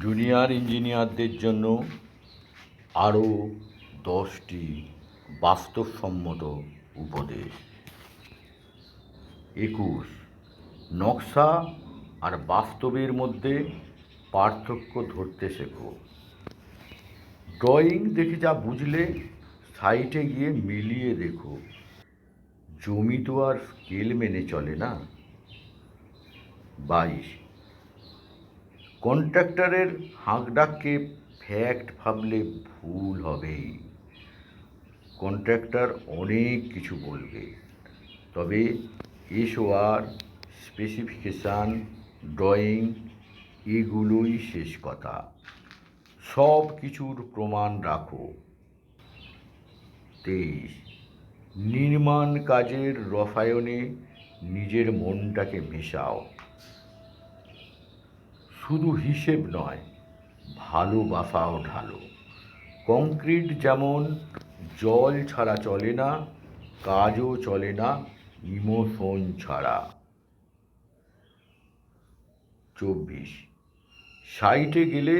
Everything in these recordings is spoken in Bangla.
জুনিয়র ইঞ্জিনিয়ারদের জন্য আরও দশটি বাস্তবসম্মত উপদেশ। একুশ, নকশা আর বাস্তবের মধ্যে পার্থক্য ধরতে শেখো। ড্রয়িং দেখে যা বুঝলে, সাইটে গিয়ে মিলিয়ে দেখো। জমি তো আর স্কেল মেনে চলে না। বাইশ কন্ট্রাক্টরের হাঁকডাককে ফ্যাক্ট ভাবলে ভুল হবেই। কন্ট্রাক্টর অনেক কিছু বলবে। তবে এসওআর স্পেসিফিকেশান ড্রয়িং এগুলোই শেষ কথা। সব কিছুর প্রমাণ রাখো। তেইশ, নির্মাণ কাজের রসায়নে নিজের মনটাকে মেশাও। শুধু হিসেব নয় ভালোবাসাও ঢালো। কংক্রিট যেমন জল ছাড়া চলে না, কাজও চলে না ইমোশন ছাড়া। চব্বিশ, সাইটে গেলে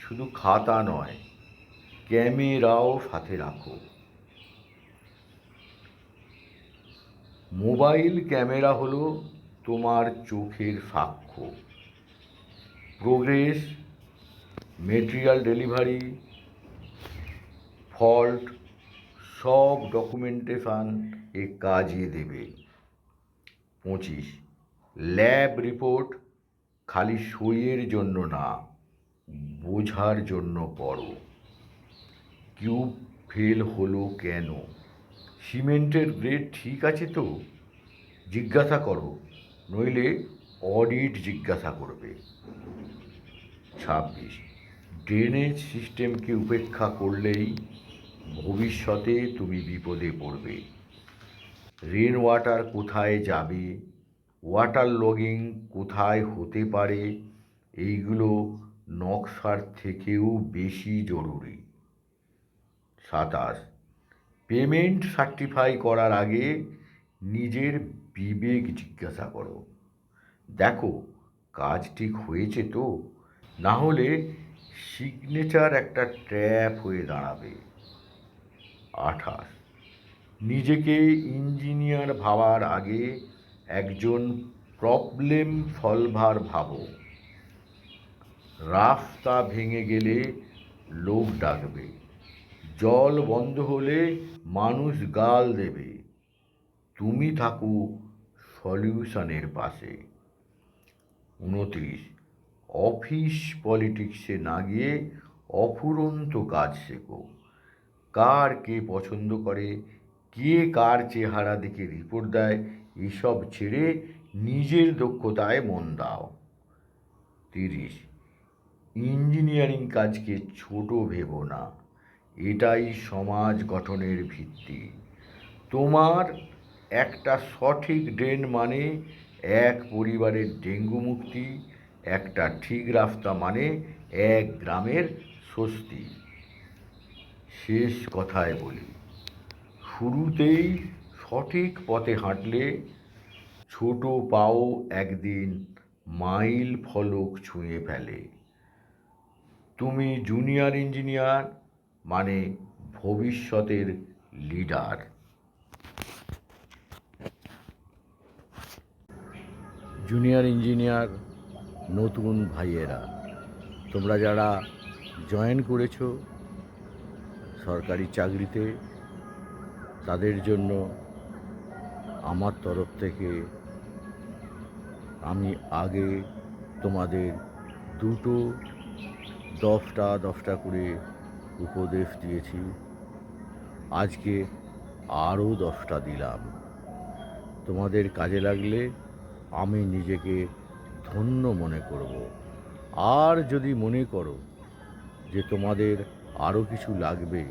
শুধু খাতা নয়, ক্যামেরাও সাথে রাখো। মোবাইল ক্যামেরা হলো তোমার চোখের সাক্ষ্য। প্রোগ্রেস মেটেরিয়াল ডেলিভারি ফল্ট সব ডকুমেন্টেশান এ কাজে দেবে। পঁচিশ ল্যাব রিপোর্ট খালি সইয়ের জন্য না, বোঝার জন্য পড়ো। কিউব ফেল হলো কেন? সিমেন্টের গ্রেড ঠিক আছে তো? জিজ্ঞাসা করো, নইলে অডিট জিজ্ঞাসা করবে। ছাব্বিশ। ড্রেনেজ সিস্টেমকে উপেক্ষা করলেই ভবিষ্যতে তুমি বিপদে পড়বে। রেন ওয়াটার কোথায় যাবে? ওয়াটার লগিং কোথায় হতে পারে? এইগুলো নকশার থেকেও বেশি জরুরি। সাতাশ। পেমেন্ট সার্টিফাই করার আগে নিজের বিবেক জিজ্ঞাসা করো। দেখো, কাজ ঠিক হয়েছে তো? না হলে সিগনেচার একটা ট্র্যাপ হয়ে দাঁড়াবে। আঠাশ। নিজেকে ইঞ্জিনিয়ার ভাবার আগে একজন প্রবলেম সলভার ভাবো। রাস্তা ভেঙে গেলে লোক ডাকবে। জল বন্ধ হলে মানুষ গাল দেবে। তুমি থাকো সলিউশনের পাশে। উনত্রিশ। অফিস পলিটিক্সে না গিয়ে অফুরন্ত কাজ শেখো। কার কে পছন্দ করে, কে কার চেহারা দেখে রিপোর্ট দেয়, এসব ছেড়ে নিজের দক্ষতায় মন দাও। তিরিশ ইঞ্জিনিয়ারিং কাজকে ছোট ভেবো না। এটাই সমাজ গঠনের ভিত্তি। তোমার একটা সঠিক ড্রেন মানে এক পরিবারের ডেঙ্গু মুক্তি একটা ঠিক রাস্তা মানে এক গ্রামের স্বস্তি। শেষ কথায় বলি, শুরুতেই সঠিক পথে হাঁটলে ছোট পাও একদিন মাইল ফলক ছুঁয়ে ফেলে। তুমি জুনিয়র ইঞ্জিনিয়ার মানে ভবিষ্যতের লিডার জুনিয়র ইঞ্জিনিয়ার নতুন ভাইয়েরা, তোমরা যারা জয়েন করেছ সরকারি চাকরিতে, তাদের জন্য আমার তরফ থেকে আমি আগে তোমাদের দুটো দশটা দশটা করে উপদেশ দিয়েছি। আজকে আরও দশটা দিলাম। তোমাদের কাজে লাগলে আমি নিজেকে ধন্য মনে করব। আর যদি মনে করো যে তোমাদের আরও কিছু লাগবে,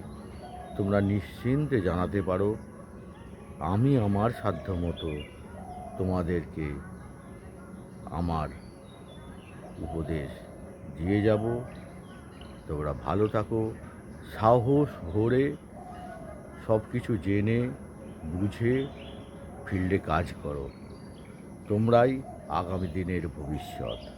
তোমরা নিশ্চিন্তে জানাতে পারো, আমি আমার সাধ্যমতো তোমাদেরকে আমার উপদেশ দিয়ে যাব। তোমরা ভালো থাকো, সাহস ভরে সব কিছু জেনে, বুঝে, ফিল্ডে কাজ করো। তোমরাই আগামী দিনের ভবিষ্যৎ।